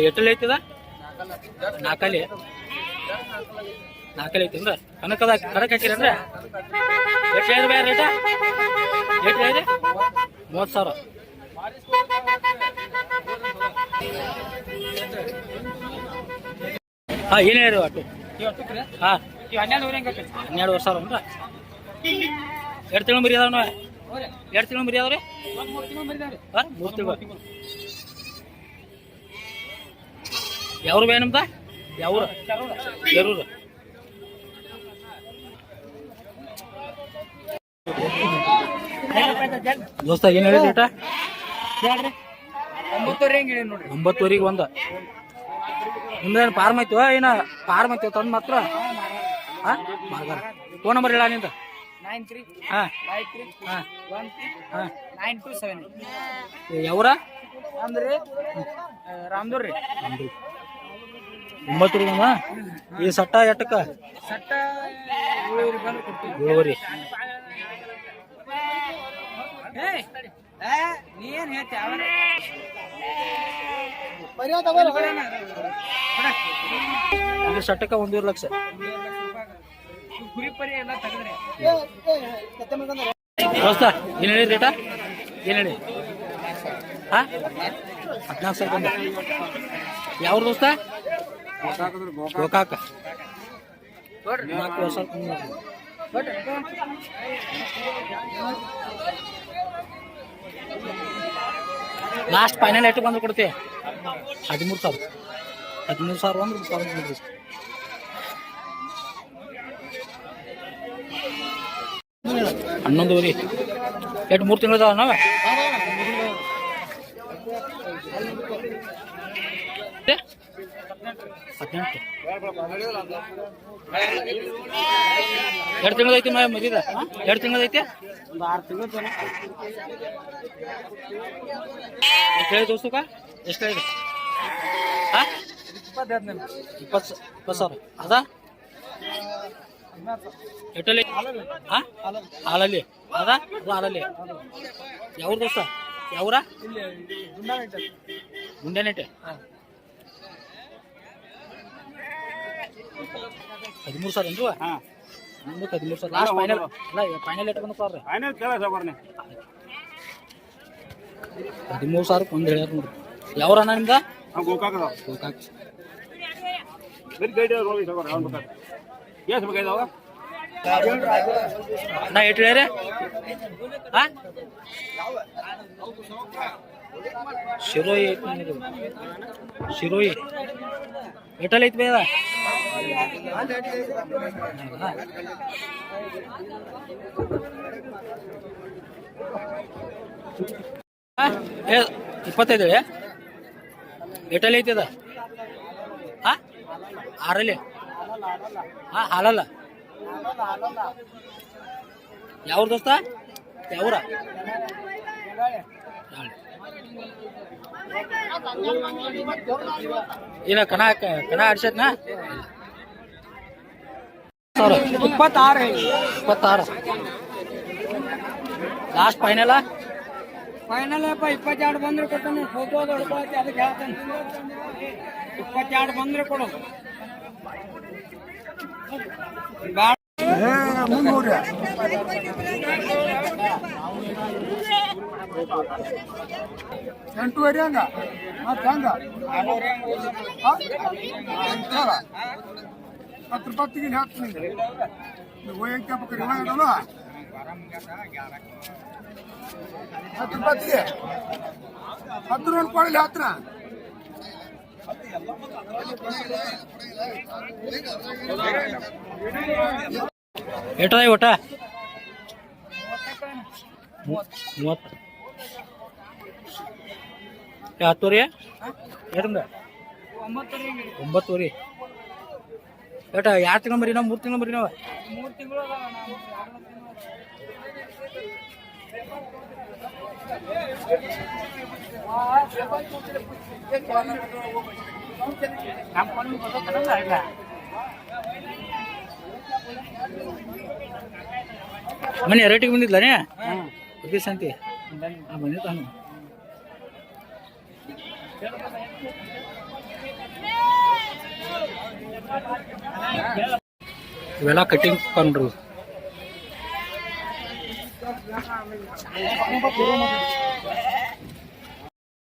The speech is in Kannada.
ಎಷ್ಟಲ್ಲಿ ನಾಕಲಿ ನಾಲ್ಕಲ್ಲಿ. ನಾಲ್ಕಲ್ಲಿ ಐತಿ ಅಂದ್ರೆ? ಕನಕದ ಕನಕ ಹಾಕಿರಂದ್ರೆ ಎಷ್ಟು ಹೇಳಿದ್ರೆ ಬೇರೆ ರೇಟ ಎಷ್ಟು ಹೇಳಿದೆ ಮೂವತ್ತು ಸಾವಿರ. ಹಾಂ, ಏನು ಹೇಳಿ ಅಟ್ಟು ಹಾಂ. ಹನ್ನೆರಡು ವರ್ಷ ಸಾವಿರ ಅಂದ್ರೆ? ಎರಡು ತಿಂಗಳು ಮರಿ ಅದಾವ ಎರಡು ತಿಂಗಳು ಮರಿ ಅದಾವ್ರಿ ಮೂರು ತಿಂಗಳು. ಯಾವ್ರು ಬೇ ನಮ್ದ? ಯಾವ್ರು? ಜರೂರ ದೋಸ್ತ ಏನ್ ಹೇಳಿದ್ರಿ ರೇಟ ಒಂಬತ್ತುವರೆಗೆ ಒಂದ. ನಿಮ್ದೇನು ಫಾರ್ಮ್ ಐತಿವ? ಏನ ಫಾರ್ಮ್ ಐತಿವ ತಂದ್ ಮಾತ್ರ? ಹಾ ಮಾರ್ಗಾರ. ಫೋನ್ ನಂಬರ್ ಹೇಳ ನಿಂದ. ಯಾವ್ರ? ಅಂದ್ರೆ ರಾಮದೂರ್ ರೀ ಒಂಬತ್ತುವರೆಗೆ ಒಂದ ಈ ಸಟ್ಟ ಎಟ್ಟಕ್ಕ ಏಳುವರೆ ಇದು ಸಟ್ಟಕ್ಕ ಒಂದೂವರೆ ಲಕ್ಷ. ದೋಸ್ತ ಏನ್ ಹೇಳಿ ರೇಟ ಏನು ಹೇಳಿ? ಹಾ ಹದಿನಾಲ್ಕು ಸಾವಿರ ಯಾವ ದೋಸ್ತ? ಗೋಕಾಕ. ಲಾಸ್ಟ್ ಫೈನಲ್ ಎಷ್ಟು ಬಂದು ಕೊಡ್ತೀವಿ ಹದಿಮೂರು ಸಾವಿರ. ಹದಿಮೂರು ಸಾವಿರ ಒಂದು ಸಾವಿರ ನೋಡ್ರಿ ಹನ್ನೊಂದುವರೆ. ಎರಡು ಮೂರು ತಿಂಗಳದಾವ ನಾವ ಹದಿನೆಂಟು. ಎರಡು ತಿಂಗಳು ಐತಿ ಮದಿದ ಎರಡು ತಿಂಗಳು ಐತಿ? ಒಂದು ಆರು ತಿಂಗಳು ಎಷ್ಟು ಹೇಳಿ ದೋಸ್ತಕ್ಕ? ಎಷ್ಟು ಹೇಳಿದೆ? ಹಾಂ ಇಪ್ಪತ್ತು ಇಪ್ಪತ್ತು ಸಾವಿರ. ಅದ? ಎಟ್ಟಲ್ಲಿ ಹಾಂ ಹಾಲಲ್ಲಿ? ಅದ? ಅದು ಹಾಲಲ್ಲಿ. ಯಾವ್ರ ದೋಸ್ತ? ಯಾವ್ರ. ಗುಂಡೆನೆಟ್ಟೆ ಹದಿಮೂರು ಸಾವಿರ ಏನ್ರಿ ಹಾಂ. ನಿಮ್ದು ಹದಿಮೂರು ಸಾವಿರ. ಲಾಸ್ಟ್ ಫೈನಲ್ ಅಲ್ಲ ಫೈನಲ್ ಎಷ್ಟು ಬಂದು ಸಾವಿರ ಫೈನಲ್ ಕೇಳ ಸಾಬರ್ನೆ ಹದಿಮೂರು ಸಾವಿರಕ್ಕೆ ಒಂದು ಹೇಳ್ಯಾರ ನೋಡ್ರಿ. ಯಾವ್ರಣ್ಣ ನಿಮ್ದ? ಹಾಂ ಗೋಕಾಕ ಗೋಕಾಕ್. ಬರೀ ಗೈಡ್ ಹೋಗಿ ಸಾಬರ್ ಅವ್ನು ಬೇಕಾದ್ರೆ ಎಷ್ಟು ಬೇಕಾಯ್ದವ ನಾ ಎಷ್ಟು ಹೇಳ್ಯಾರ? ಹಾಂ? ಶಿರೋಯಿ. ಶಿರೋಯಿ. ಎಟಲ್ ಐತಿ ಬೇದ ಇಪ್ಪತ್ತೈದು ಎಟಲ್ ಐತಿ ಅದ ಹಾಂ? ಆರಲ್ಲಿ ಹಾಂ, ಹಾಲಲ್ಲ. ಯಾವ್ರ ದೋಸ್ತ? ಯಾವ್ರ? ಇಲ್ಲ ಕಣ ಕಣ ಆಡ್ಸತ್ನಾ ಸಾವಿರ. ಇಪ್ಪತ್ತಾರು ಇಪ್ಪತ್ತಾರು. ಲಾಸ್ಟ್ ಫೈನಲ್ ಫೈನಲ್ ಅಪ್ಪ ಇಪ್ಪತ್ತೆರಡು ಬಂದ್ರೆ ಕೊಡ್ತಾನೆ ಫೋಟೋ ಹೊಡ್ಕೊಳಕ್ಕೆ ಅದಕ್ಕೆ ಹೇಳ್ತಾನೆ. ಇಪ್ಪತ್ತೆರಡು ಬಂದ್ರೆ ಕೊಡು. ಬ್ಯಾಡ ಎಂಟೂವರೆ ಹಂಗ ಮತ್ತೆ ಹಂಗ ಹತ್ತು ರೂಪಾಯಿ ತೆಗಿಲಿ ಹಾಕ್ತೀನಿ ಬೇಕಾರೆ ಇವಾಗ ಅದಲ್ಲ ಹತ್ತು ರೂಪಾಯಿ ತೆಗಿ ಹತ್ತು ರೂಪಾಯಿ ಕೊಡಲಿ ಹತ್ರ ಎಷ್ಟದ ಒಟ್ಟ ಮೂವತ್ತು. ಹತ್ತುವರೆ? ಎಷ್ಟಂದ ಒಂಬತ್ತುವರೆ. ಎಟ ಎರಡು ತಿಂಗಳು ಬರೀ ನಾವು, ಮೂರು ತಿಂಗಳು ಬರೀ ನಾವು? ಮೂರು ತಿಂಗಳು ನಮ್ಮ ಫೋನ್ ಗೊತ್ತಾಗಲ್ಲ ಇಲ್ಲ ಮನೆ ರೇಟಿಗೆ ಬಂದಿದ್ಲಾನೆ ಓಕೆ ಶಾಂತಿ. ಹಾಂ ಬಂದಿದ್ದಾನು ಇವೆಲ್ಲ ಕಟಿಂಗ್ ಕೊಂಡ್ರು.